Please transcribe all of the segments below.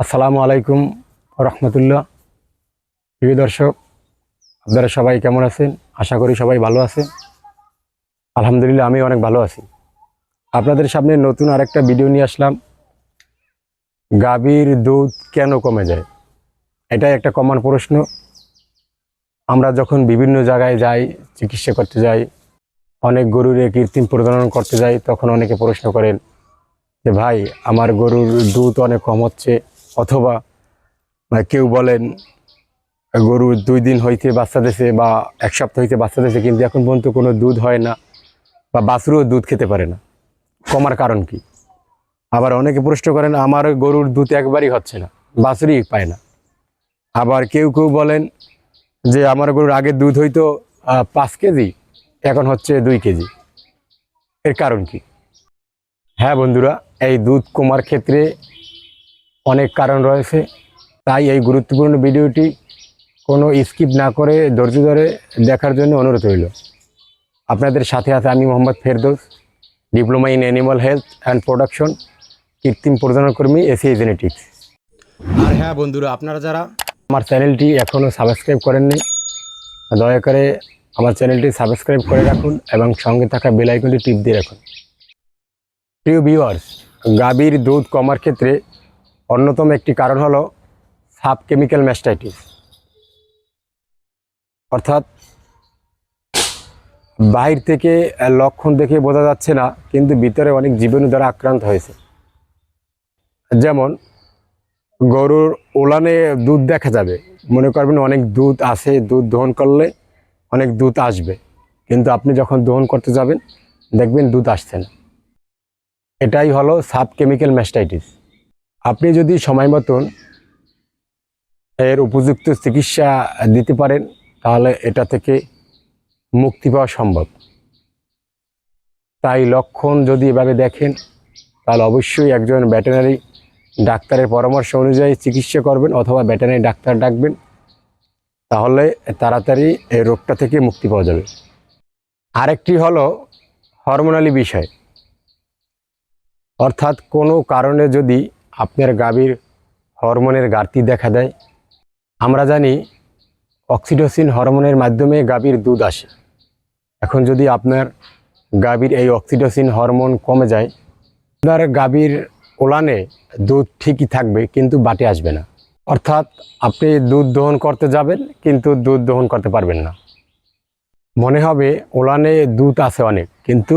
আসসালামু আলাইকুম রহমতুল্লাহ। প্রিয় দর্শক, আপনারা সবাই কেমন আছেন? আশা করি সবাই ভালো আছেন। আলহামদুলিল্লাহ, আমি অনেক ভালো আছি। আপনাদের সামনে নতুন আরেকটা ভিডিও নিয়ে আসলাম। গাভীর দুধ কেন কমে যায়? এটাই একটা কমন প্রশ্ন। আমরা যখন বিভিন্ন জায়গায় যাই, চিকিৎসা করতে যাই, অনেক গরুরে কৃত্রিম প্রজনন করতে যাই, তখন অনেকে প্রশ্ন করেন যে, ভাই, আমার গরুর দুধ অনেক কম হচ্ছে। অথবা বা কেউ বলেন, গরু দুই দিন হইতে বাচ্চা দিয়েছে বা এক সপ্তাহ হইতে বাচ্চা দিয়েছে কিন্তু এখন পর্যন্ত কোনো দুধ হয় না বা বাছুরও দুধ খেতে পারে না। কমার কারণ কি? আবার অনেকে প্রশ্ন করেন, আমার গরুর দুধ একবারই হচ্ছে না, বাছুরই পায় না। আবার কেউ কেউ বলেন যে, আমার গরুর আগে দুধ হইতো পাঁচ কেজি, এখন হচ্ছে দুই কেজি। এর কারণ কি? হ্যাঁ বন্ধুরা, এই দুধ কমার ক্ষেত্রে অনেক কারণ রয়েছে। তাই এই গুরুত্বপূর্ণ ভিডিওটি কোনো স্কিপ না করে ধৈর্য ধরে দেখার জন্য অনুরোধ রইল। আপনাদের সাথে আছে আমি Mohammad Ferdous diploma in animal health and production কৃত্রিম প্রজননকর্মী এসিআই জেনেটিক্স। আর হ্যাঁ বন্ধুরা আপনারা যারা আমার চ্যানেলটি এখনও সাবস্ক্রাইব করেননি দয়া করে আমার চ্যানেলটি সাবস্ক্রাইব করে রাখুন এবং সঙ্গে থাকা বেল আইকনটি টিপ দিয়ে রাখুন। প্রিয় ভিউয়ার্স গাভীর দুধ কমার ক্ষেত্রে অন্যতম একটি কারণ হলো সাব কেমিক্যাল ম্যাস্টাইটিস। অর্থাৎ বাহির থেকে লক্ষণ দেখে বোঝা যাচ্ছে না, কিন্তু ভিতরে অনেক জীবাণু দ্বারা আক্রান্ত হয়েছে। যেমন, গরুর ওলানে দুধ দেখা যাবে। মনে করবেন অনেক দুধ আছে, দুধ দহন করলে অনেক দুধ আসবে। কিন্তু আপনি যখন দহন করতে যাবেন, দেখবেন দুধ আসছে না। এটাই হলো সাব কেমিক্যাল ম্যাস্টাইটিস। আপনি যদি সময় মতন এর উপযুক্ত চিকিৎসা দিতে পারেন, তাহলে এটা থেকে মুক্তি পাওয়া সম্ভব। তাই লক্ষণ যদি এভাবে দেখেন, তাহলে অবশ্যই একজন ভেটেনারি ডাক্তারের পরামর্শ অনুযায়ী চিকিৎসা করবেন অথবা ভেটেনারি ডাক্তার ডাকবেন, তাহলে তাড়াতাড়ি এই রোগটা থেকে মুক্তি পাওয়া যাবে। আরেকটি হলো হরমোনালি বিষয়। অর্থাৎ কোনো কারণে যদি আপনার গাভীর হরমোনের ঘাটতি দেখা দেয়। আমরা জানি অক্সিডোসিন হরমোনের মাধ্যমে গাভীর দুধ আসে। এখন যদি আপনার গাভীর এই অক্সিডোসিন হরমোন কমে যায়, আপনার গাভীর ওলানে দুধ ঠিকই থাকবে, কিন্তু বাটে আসবে না। অর্থাৎ আপনি দুধ দহন করতে যাবেন, কিন্তু দুধ দহন করতে পারবেন না। মনে হবে ওলানে দুধ আছে অনেক, কিন্তু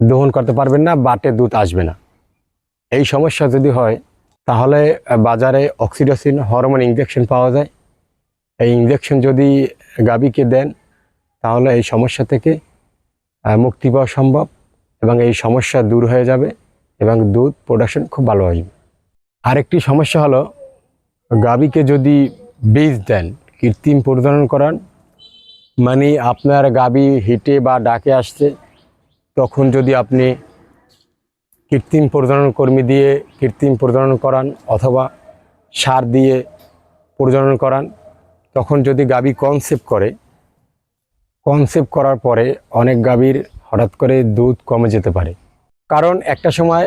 দহন করতে পারবেন না, বাটে দুধ আসবে না। এই সমস্যা যদি হয়, তাহলে বাজারে অক্সিডোসিন হরমোন ইঞ্জেকশন পাওয়া যায়। এই ইঞ্জেকশন যদি গাভীকে দেন, তাহলে এই সমস্যা থেকে মুক্তি পাওয়া সম্ভব এবং এই সমস্যা দূর হয়ে যাবে এবং দুধ প্রোডাকশন খুব ভালো আসবে আরেকটি সমস্যা হলো, গাভীকে যদি বীজ দেন, কৃত্রিম প্রজনন করান মানে আপনার গাভী হিটে বা ডাকে আসছে, তখন যদি আপনি কৃত্রিম প্রজনন কর্মী দিয়ে কৃত্রিম প্রজনন করান অথবা সার দিয়ে প্রজনন করান, তখন যদি গাবি কনসেপ্ট করে কনসেপ্ট করার পরে অনেক গাভীর হঠাৎ করে দুধ কমে যেতে পারে। কারণ একটা সময়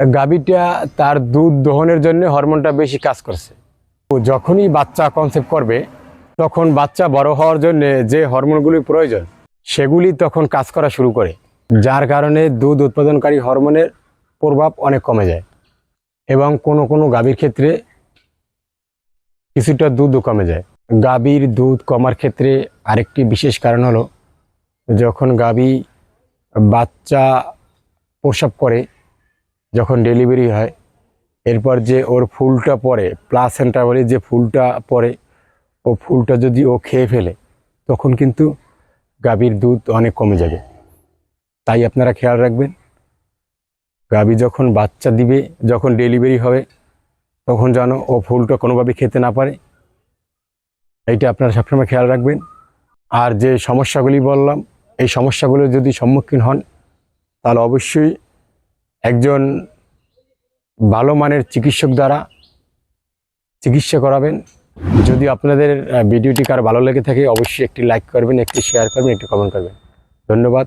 গাভীটা তার দুধ দহনের জন্য হরমোনটা বেশি কাজ করছে। তো যখনই বাচ্চা কনসেপ্ট করবে, তখন বাচ্চা বড় হওয়ার জন্য যে হরমোনগুলি প্রয়োজন, সেগুলি তখন কাজ করা শুরু করে। যার কারণে দুধ উৎপাদনকারী হরমোনের প্রভাব অনেক কমে যায় এবং কোনো কোনো গাভীর ক্ষেত্রে কিছুটা দুধও কমে যায়। গাভীর দুধ কমার ক্ষেত্রে আরেকটি বিশেষ কারণ হলো যখন গাভী বাচ্চা প্রসব করে, যখন ডেলিভারি হয়, এরপর যে ওর ফুলটা পড়ে, প্লাসেন্টা বলে যে ফুলটা পড়ে, ও ফুলটা যদি ও খেয়ে ফেলে, তখন কিন্তু গাভীর দুধ অনেক কমে যাবে। তাই আপনারা খেয়াল রাখবেন। গাভী যখন বাচ্চা দিবে, যখন ডেলিভারি হবে, তখন যেন ও ফুলটা কোনোভাবে খেতে না পারে। এইটা আপনারা সবসময় খেয়াল রাখবেন। আর যে সমস্যাগুলি বললাম, এই সমস্যাগুলো যদি সম্মুখীন হন, তাহলে অবশ্যই একজন ভালো মানের চিকিৎসক দ্বারা চিকিৎসা করাবেন। যদি আপনাদের ভিডিওটি কার ভালো লেগে থাকে, অবশ্যই একটি লাইক করবেন, একটি শেয়ার করবেন, একটি কমেন্ট করবেন। ধন্যবাদ।